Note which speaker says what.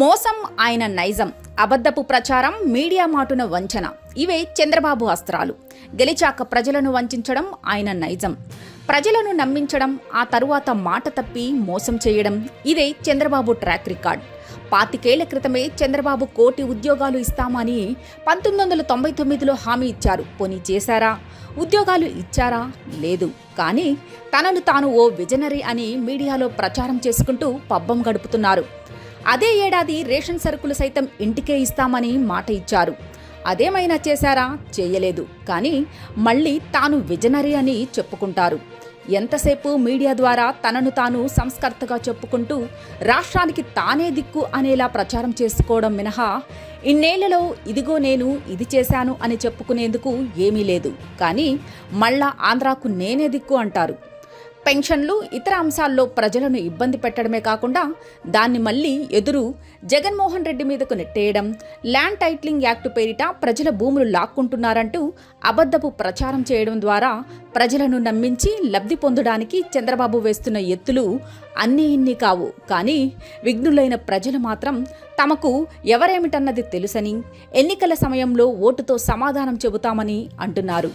Speaker 1: మోసం ఆయన నైజం అబద్ధపు ప్రచారం మీడియా మాటున వంచన. ఇవే చంద్రబాబు అస్త్రాలు. గెలిచాక ప్రజలను వంచడం ఆయన నైజం. ప్రజలను నమ్మించడం ఆ తరువాత మాట తప్పి మోసం చేయడం ఇదే చంద్రబాబు ట్రాక్ రికార్డ్. పాతికేళ్ళ క్రితమే చంద్రబాబు కోటి ఉద్యోగాలు ఇస్తామని పంతొమ్మిది వందల తొంభై తొమ్మిదిలో హామీ ఇచ్చారు. పోనీ చేశారా? ఉద్యోగాలు ఇచ్చారా? లేదు. కానీ తనను తాను ఓ విజనరీ అని మీడియాలో ప్రచారం చేసుకుంటూ పబ్బం గడుపుతున్నారు. అదే ఏడాది రేషన్ సరుకులు సైతం ఇంటికే ఇస్తామని మాట ఇచ్చారు. అదేమైనా చేశారా? చేయలేదు. కానీ మళ్ళీ తాను విజనరీ అని చెప్పుకుంటారు. ఎంతసేపు మీడియా ద్వారా తనను తాను సంస్కర్తగా చెప్పుకుంటూ రాష్ట్రానికి తానే దిక్కు అనేలా ప్రచారం చేసుకోవడం మినహా ఇన్నేళ్ళలో ఇదిగో నేను ఇది చేశాను అని చెప్పుకునేందుకు ఏమీ లేదు. కానీ మళ్ళా ఆంధ్రాకు నేనే దిక్కు అంటారు. పెన్షన్లు ఇతర అంశాల్లో ప్రజలను ఇబ్బంది పెట్టడమే కాకుండా దాన్ని మళ్ళీ ఎదురు జగన్మోహన్ రెడ్డి మీదకు నెట్టేయడం ల్యాండ్ టైట్లింగ్ యాక్టు పేరిట ప్రజల భూములు లాక్కుంటున్నారంటూ అబద్ధపు ప్రచారం చేయడం ద్వారా ప్రజలను నమ్మించి లబ్ధి పొందడానికి చంద్రబాబు వేస్తున్న ఎత్తులు అన్నీ ఇన్ని కావు. కానీ విఘ్నులైన ప్రజలు మాత్రం తమకు ఎవరేమిటన్నది తెలుసని ఎన్నికల సమయంలో ఓటుతో సమాధానం చెబుతామని అంటున్నారు.